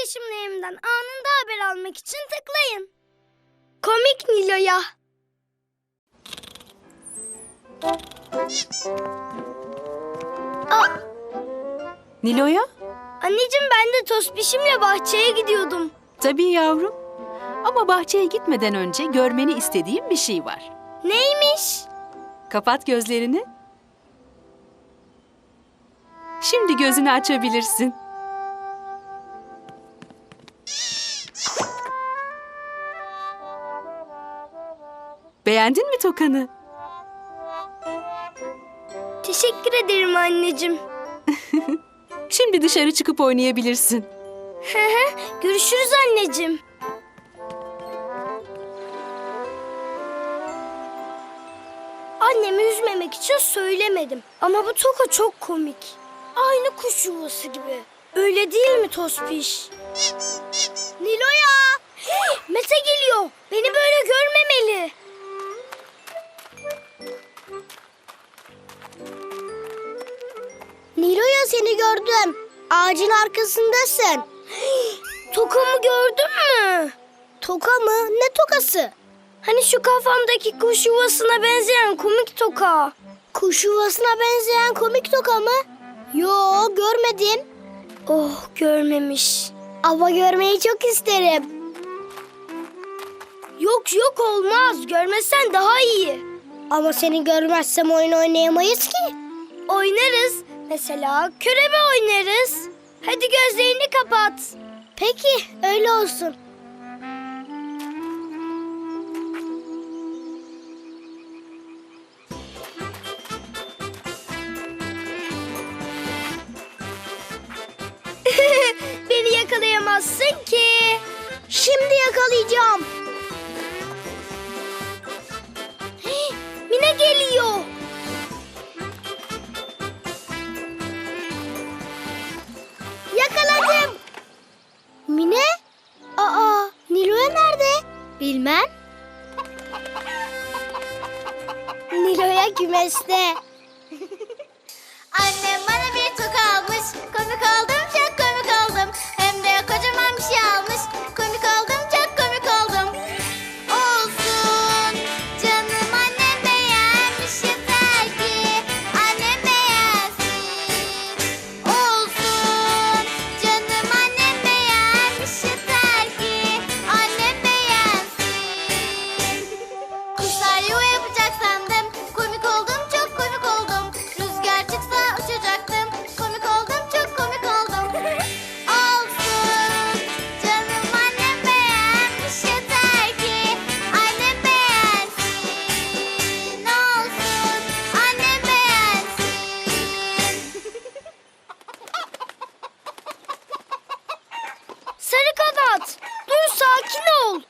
paylaşımlarımdan anında haber almak için tıklayın. Komik Nilo'ya. Aa, Nilo'ya? anneciğim ben de Tospişimle bahçeye gidiyordum. Tabii yavrum. Ama bahçeye gitmeden önce görmeni istediğim bir şey var. Neymiş? Kapat gözlerini. Şimdi gözünü açabilirsin. Beğendin mi tokanı? Teşekkür ederim anneciğim. Şimdi dışarı çıkıp oynayabilirsin. Görüşürüz anneciğim. Annemi üzmemek için söylemedim. Ama bu toka çok komik. Aynı kuş yuvası gibi. Öyle değil mi Tospiş? Nilo'ya! Mete geliyor. Beni böyle görmemeli. Seni gördüm. Ağacın arkasındasın. Tokamı gördün mü? Toka mı? Ne tokası? Hani şu kafamdaki kuş yuvasına benzeyen komik toka. Kuş yuvasına benzeyen komik toka mı? Yo görmedim. Oh görmemiş. Ama görmeyi çok isterim. Yok yok olmaz. Görmezsen daha iyi. Ama seni görmezsem oyun oynayamayız ki. Oynarız. Mesela körebe oynarız. Hadi gözlerini kapat. Peki öyle olsun. Beni yakalayamazsın ki. Şimdi yakalayacağım. Mine geliyor. Yakaladım. Mine? Aa, Nilo'ya nerede? Bilmem. Nilo'ya kümeste. Sakin ol.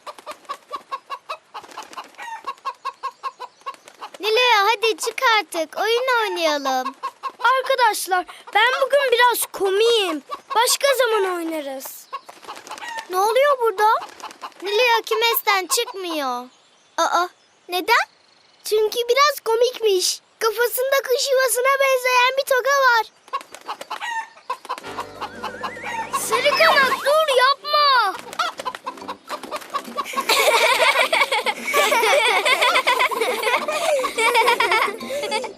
Nilo'ya hadi çık artık. Oyun oynayalım. Arkadaşlar ben bugün biraz komiyim. Başka zaman oynarız. Ne oluyor burada? Nilo'ya kümesten çıkmıyor. Aa, neden? Çünkü biraz komikmiş. Kafasında kuş yuvasına benzeyen bir toka var. Sarı kanat dur yapma.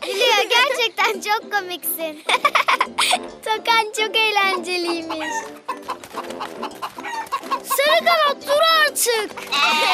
Nilo'ya gerçekten çok komiksin. Tokan çok eğlenceliymiş. Sarı kanat dur artık.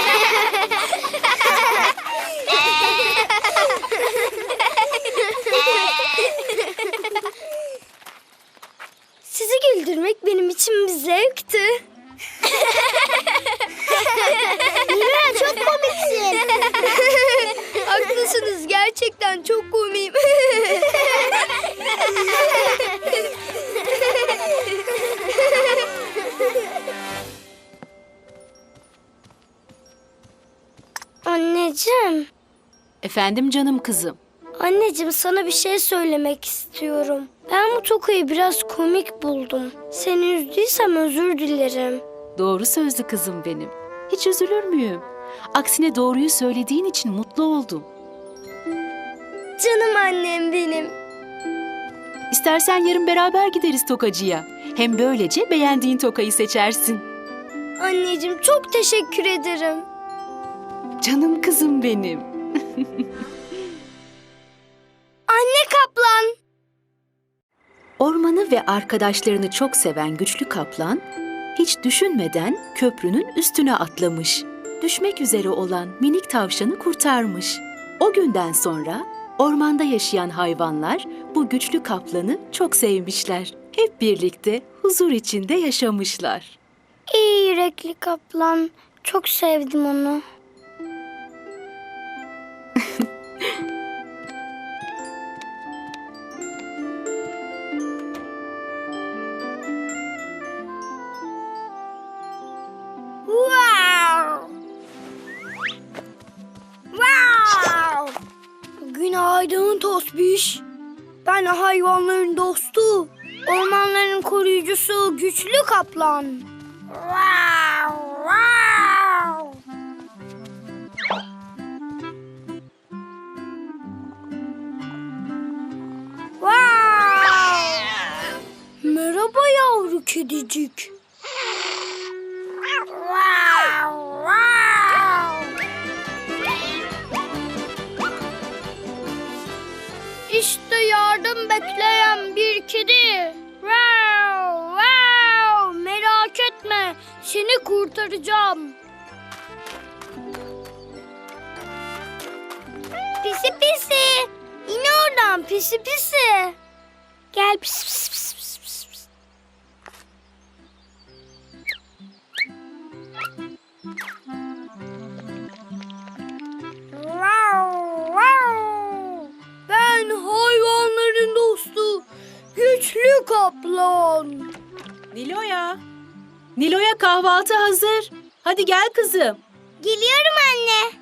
Efendim canım kızım. anneciğim sana bir şey söylemek istiyorum. Ben bu tokayı biraz komik buldum. Seni üzdüysem özür dilerim. Doğru sözlü kızım benim. Hiç üzülür müyüm? Aksine doğruyu söylediğin için mutlu oldum. Canım annem benim. İstersen yarın beraber gideriz tokacıya. Hem böylece beğendiğin tokayı seçersin. Anneciğim çok teşekkür ederim. Canım kızım benim. Anne kaplan. Ormanı ve arkadaşlarını çok seven güçlü kaplan, hiç düşünmeden köprünün üstüne atlamış. Düşmek üzere olan minik tavşanı kurtarmış. O günden sonra ormanda yaşayan hayvanlar bu güçlü kaplanı çok sevmişler. Hep birlikte huzur içinde yaşamışlar. İyi yürekli kaplan. Çok sevdim onu. Güçlü kaplan. Wow! Wow! Wow! Merhaba yavru kedicik. Kurtaracağım. Pisi pisi. Yine oradan pisi pisi. Gel pisi pisi pisi. pisi. Wow, wow. Ben hayvanların dostu, güçlü kaplan. Niloya! Niloya kahvaltı hazır. Hadi gel kızım. Geliyorum anne.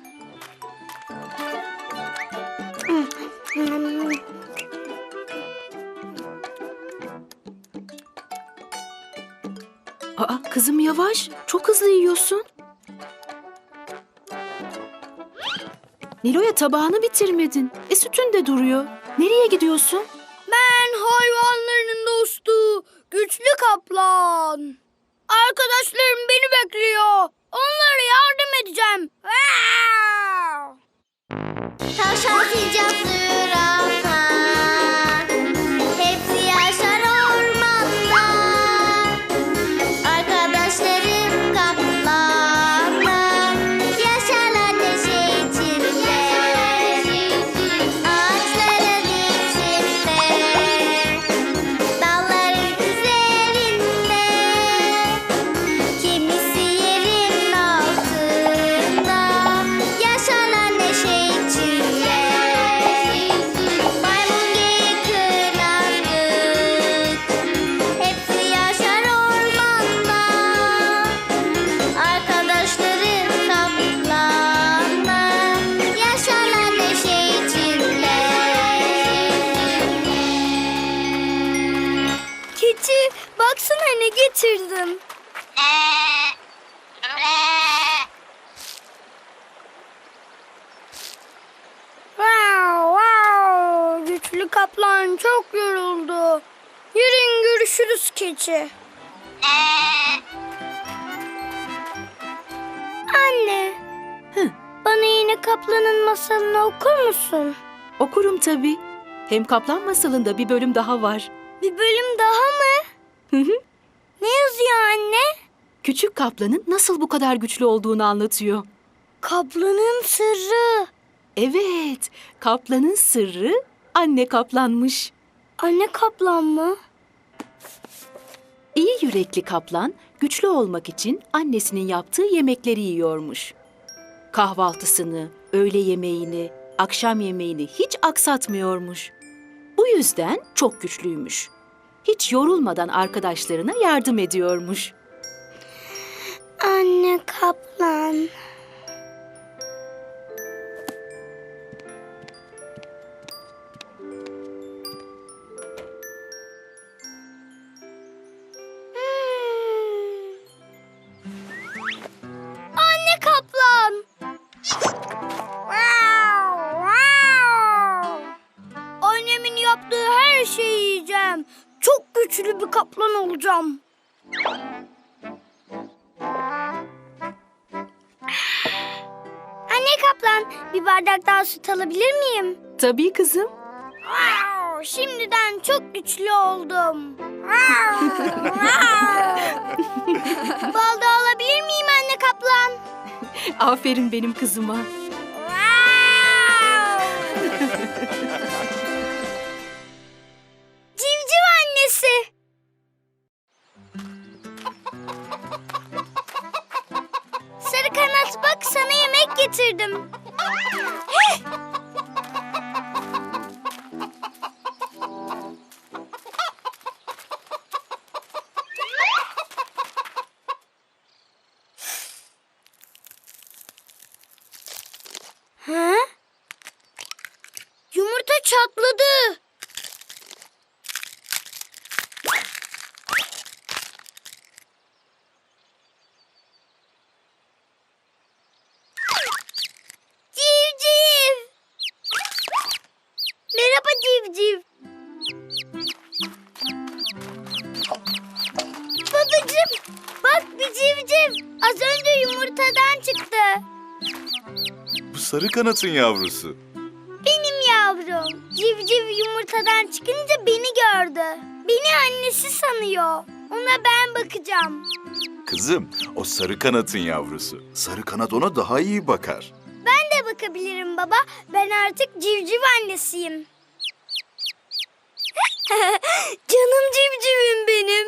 Aa kızım yavaş. Çok hızlı yiyorsun. Niloya tabağını bitirmedin. E sütün de duruyor. Nereye gidiyorsun? Ben hayvanların dostu, güçlü kaplan. Arkadaşlarım beni bekliyor. Onlara yardım edeceğim. Tavşan sincap zürafa keçi. Anne. Hı. Bana yine kaplanın masalını okur musun? Okurum tabii. Hem kaplan masalında bir bölüm daha var. Bir bölüm daha mı? Hı hı. Ne yazıyor anne? Küçük kaplanın nasıl bu kadar güçlü olduğunu anlatıyor. Kaplanın sırrı. Evet, kaplanın sırrı anne kaplanmış. Anne kaplan mı? İyi yürekli kaplan güçlü olmak için annesinin yaptığı yemekleri yiyormuş. Kahvaltısını, öğle yemeğini, akşam yemeğini hiç aksatmıyormuş. Bu yüzden çok güçlüymüş. Hiç yorulmadan arkadaşlarına yardım ediyormuş. Anne kaplan. Bardak daha süt alabilir miyim? Tabii kızım. Wow, şimdiden çok güçlü oldum. Bal da alabilir miyim anne kaplan? Aferin benim kızıma. Civciv annesi. Sarı kanat bak sana yemek getirdim. えっ!? Az önce yumurtadan çıktı. Bu sarı kanatın yavrusu. Benim yavrum. Civciv yumurtadan çıkınca beni gördü. Beni annesi sanıyor. Ona ben bakacağım. Kızım, o sarı kanatın yavrusu. Sarı kanat ona daha iyi bakar. Ben de bakabilirim baba. Ben artık civciv annesiyim. Canım civcivim benim.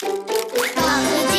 Tatlı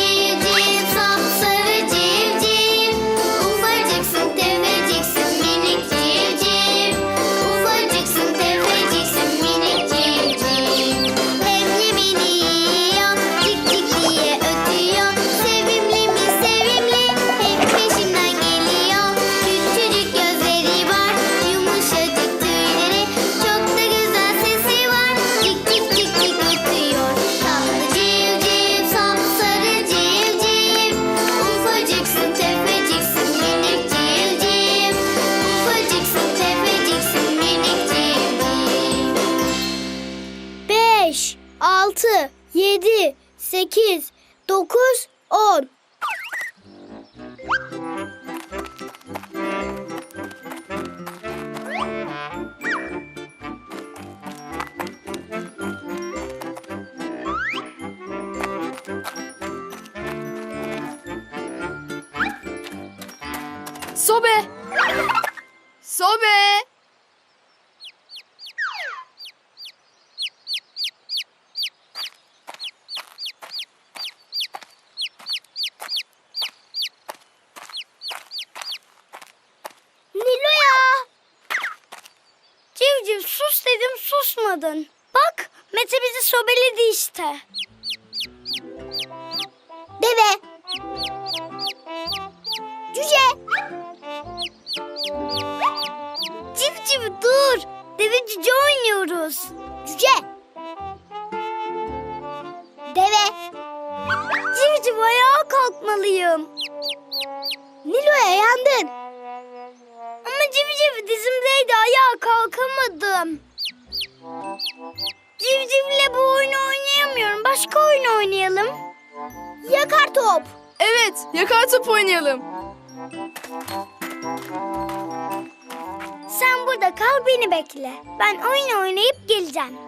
Sobe! Nilo'ya. Civciv sus dedim susmadın. Bak Mete bizi sobeledi işte. Civcivle bu oyunu oynayamıyorum. Başka oyun oynayalım. Yakar top. Evet, yakar top oynayalım. Sen burada kal beni bekle. Ben oyun oynayıp geleceğim.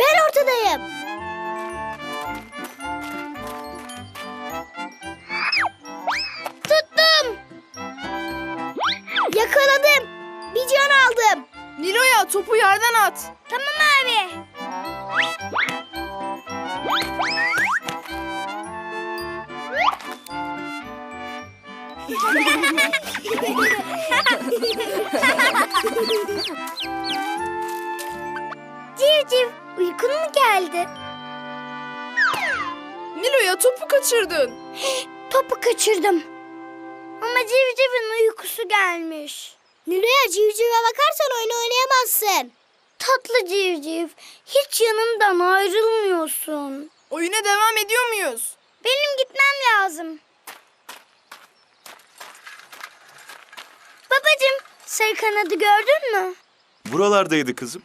Ben ortadayım. Nilo'ya topu yerden at. Tamam abi. Civciv uykun mu geldi? Nilo'ya topu kaçırdın. Topu kaçırdım. Ama civcivin uykusu gelmiş. Nilo'ya civcive bakarsan oyun oynayamazsın. Tatlı civciv, hiç yanımdan ayrılmıyorsun. Oyuna devam ediyor muyuz? Benim gitmem lazım. Babacım, sarı kanadı gördün mü? Buralardaydı kızım.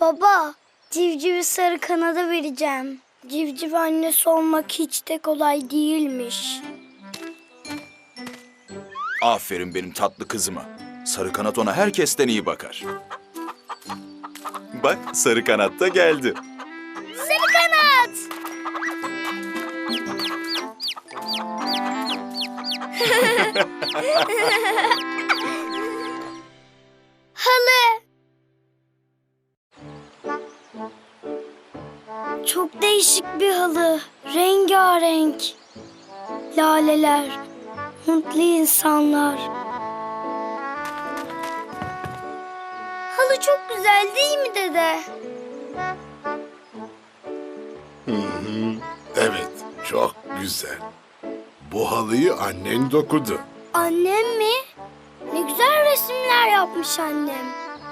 Baba, civcivi sarı kanada vereceğim. Civciv annesi olmak hiç de kolay değilmiş. Aferin benim tatlı kızıma. Sarı kanat ona herkesten iyi bakar. Bak sarı kanat da geldi. Sarı kanat! Halı. Çok değişik bir halı. Rengarenk. Laleler. Mutlu insanlar. Çok güzel değil mi dede? Evet, çok güzel. Bu halıyı annen dokudu. Annem mi? Ne güzel resimler yapmış annem.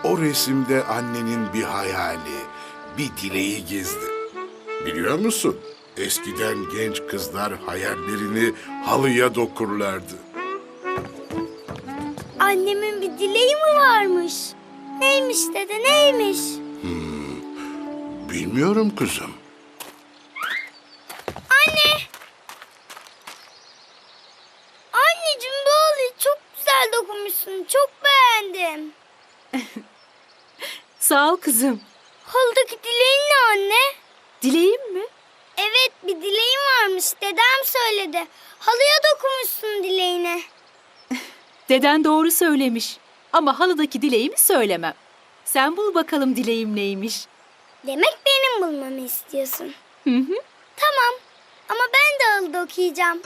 O resimde annenin bir hayali, bir dileği gizli. Biliyor musun? Eskiden genç kızlar hayallerini halıya dokurlardı. Annemin bir dileği mi varmış? Neymiş dede neymiş? Bilmiyorum kızım. Anne! Anneciğim bu halıyı çok güzel dokunmuşsun. Çok beğendim. Sağ ol kızım. Halıdaki dileğin ne anne? Dileğim mi? Evet bir dileğin varmış. Dedem söyledi. Halıya dokunmuşsun dileğine. Deden doğru söylemiş. Ama halıdaki dileğimi söylemem. Sen bul bakalım dileğim neymiş. Demek benim bulmamı istiyorsun. Hı hı. Tamam. Ama ben de halıda okuyacağım.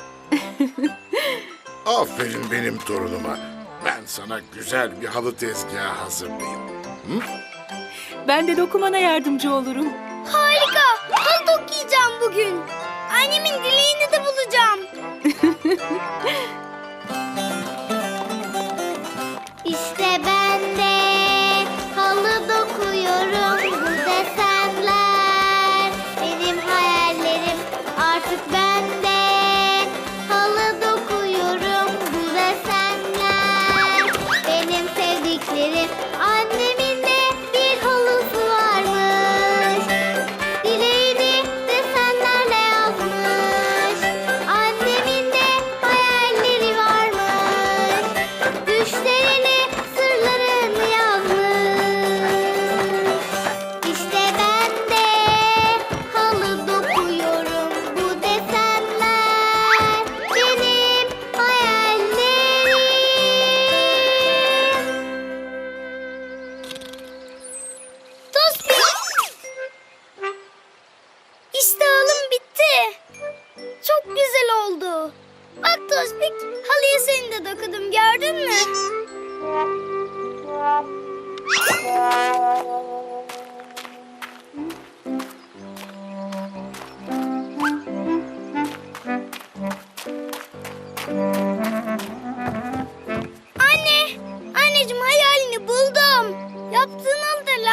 Aferin benim torunuma. Ben sana güzel bir halı tezgahı hazırlayayım. Ben de dokumana yardımcı olurum. Harika. Halıda okuyacağım bugün. Annemin dileğini de bulacağım. İşte ben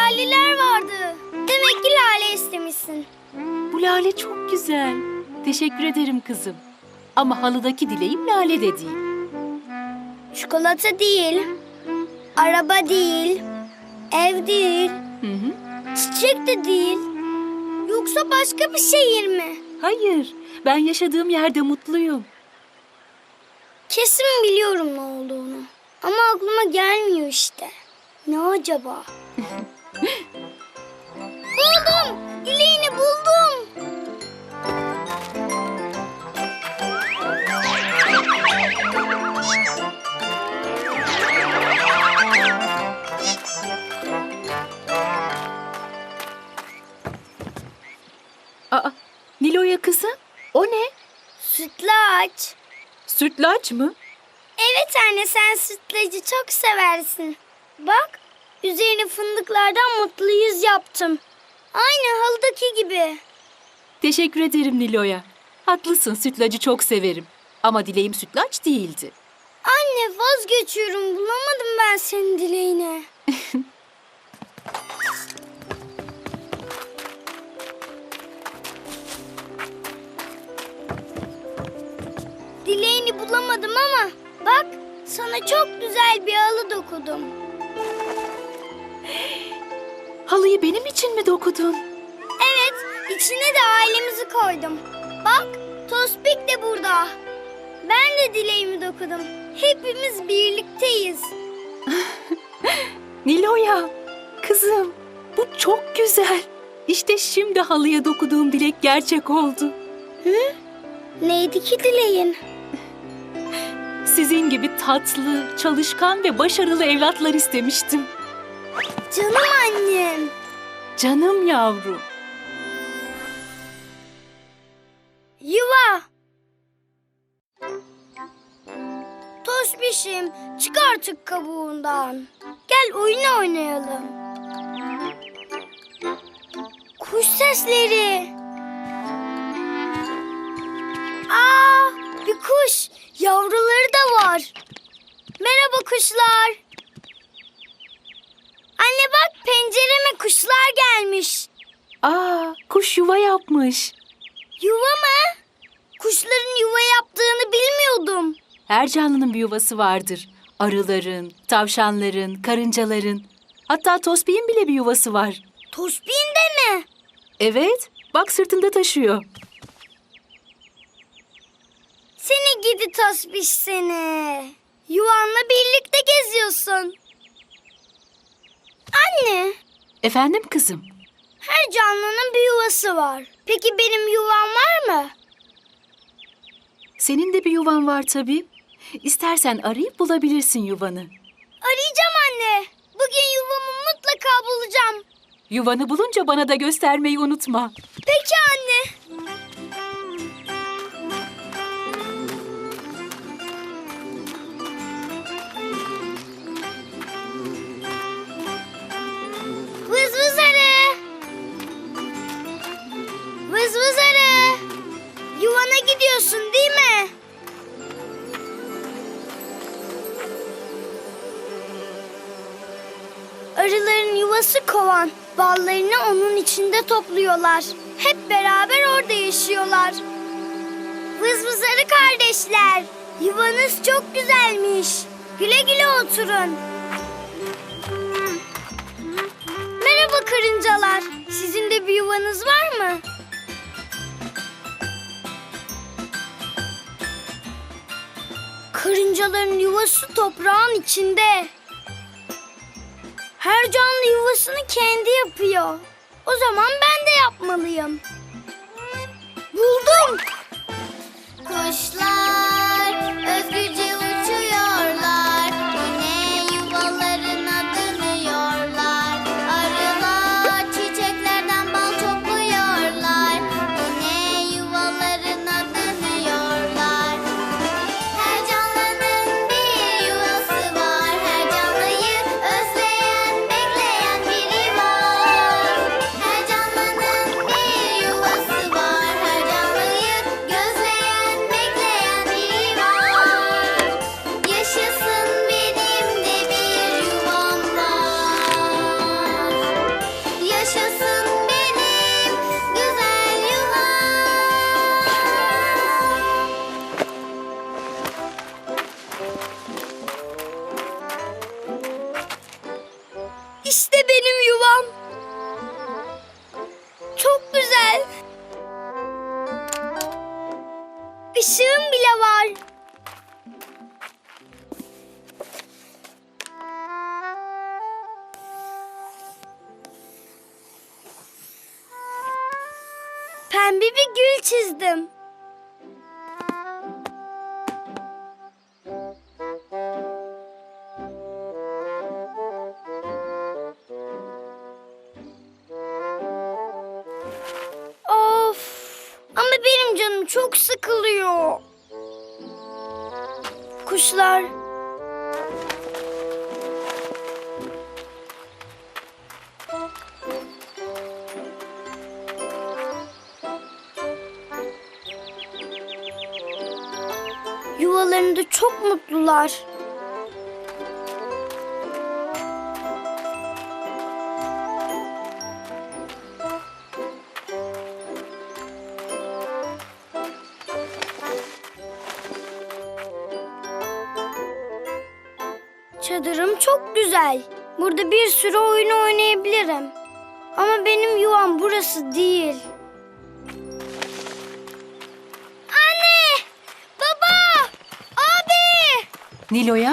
laleler vardı. Demek ki lale istemişsin. Bu lale çok güzel. Teşekkür ederim kızım. Ama halıdaki dileğim lale de değil. Çikolata değil, araba değil, ev değil, Hı hı. çiçek de değil. Yoksa başka bir şehir mi? Hayır, ben yaşadığım yerde mutluyum. Kesin biliyorum ne olduğunu. Ama aklıma gelmiyor işte. Ne acaba? buldum! Dileğini buldum! Aa, Nilo'ya kızım, o ne? Sütlaç. Sütlaç mı? Evet anne sen sütlacı çok seversin. Bak üzerine fındıklardan mutlu yüz yaptım. Aynı halıdaki gibi. Teşekkür ederim Nilo'ya. Haklısın, sütlacı çok severim. Ama dileğim sütlaç değildi. Anne vazgeçiyorum bulamadım ben senin dileğini. Dileğini bulamadım ama bak sana çok güzel bir halı dokudum. Halıyı benim için mi dokudun? Evet, içine de ailemizi koydum. Bak, Tospik de burada. Ben de dileğimi dokudum. Hepimiz birlikteyiz. Nilo'ya, kızım bu çok güzel. İşte şimdi halıya dokuduğum dilek gerçek oldu. Neydi ki dileğin? Sizin gibi tatlı, çalışkan ve başarılı evlatlar istemiştim. Canım annem. Canım yavrum. Yuva. Tospişim, çık artık kabuğundan. Gel oyun oynayalım. Kuş sesleri. Aa, bir kuş. Yavruları da var. Merhaba kuşlar. Anne bak pencereme kuşlar gelmiş. Aa, kuş yuva yapmış. Yuva mı? Kuşların yuva yaptığını bilmiyordum. Her canlının bir yuvası vardır. Arıların, tavşanların, karıncaların. Hatta tospiğin bile bir yuvası var. Tospin de mi? Evet, bak sırtında taşıyor. Seni gidi tasbih seni. Yuvanla birlikte geziyorsun. Anne, Efendim kızım? her canlının bir yuvası var. Peki benim yuvam var mı? Senin de bir yuvan var tabii. İstersen arayıp bulabilirsin yuvanı. Arayacağım anne. Bugün yuvamı mutlaka bulacağım. Yuvanı bulunca bana da göstermeyi unutma. Peki anne. Yuvası kovan. Ballarını onun içinde topluyorlar. Hep beraber orada yaşıyorlar. Vız vız arı kardeşler. Yuvanız çok güzelmiş. Güle güle oturun. Merhaba karıncalar. Sizin de bir yuvanız var mı? Karıncaların yuvası toprağın içinde. Her canlı yuvasını kendi yapıyor. O zaman ben de yapmalıyım. Buldum. Kuşlar çok sıkılıyor. Kuşlar. Yuvalarında çok mutlular. Çadırım çok güzel. Burada bir sürü oyun oynayabilirim. Ama benim yuvam burası değil. Anne! Baba! Abi! Nilo'ya?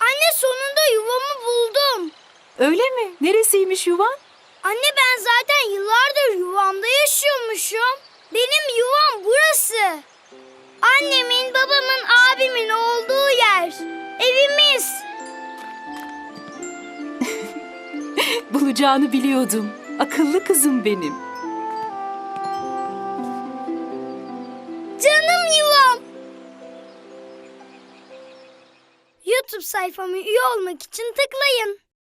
Anne sonunda yuvamı buldum. Öyle mi? Neresiymiş yuvan? Anne ben zaten yıllardır yuvamda yaşıyormuşum. Benim yuvam burası. Annemin, babamın, abimin olduğu yer. Evimiz. Bulacağını biliyordum. Akıllı kızım benim. Canım yuvam. YouTube sayfamı üye olmak için tıklayın.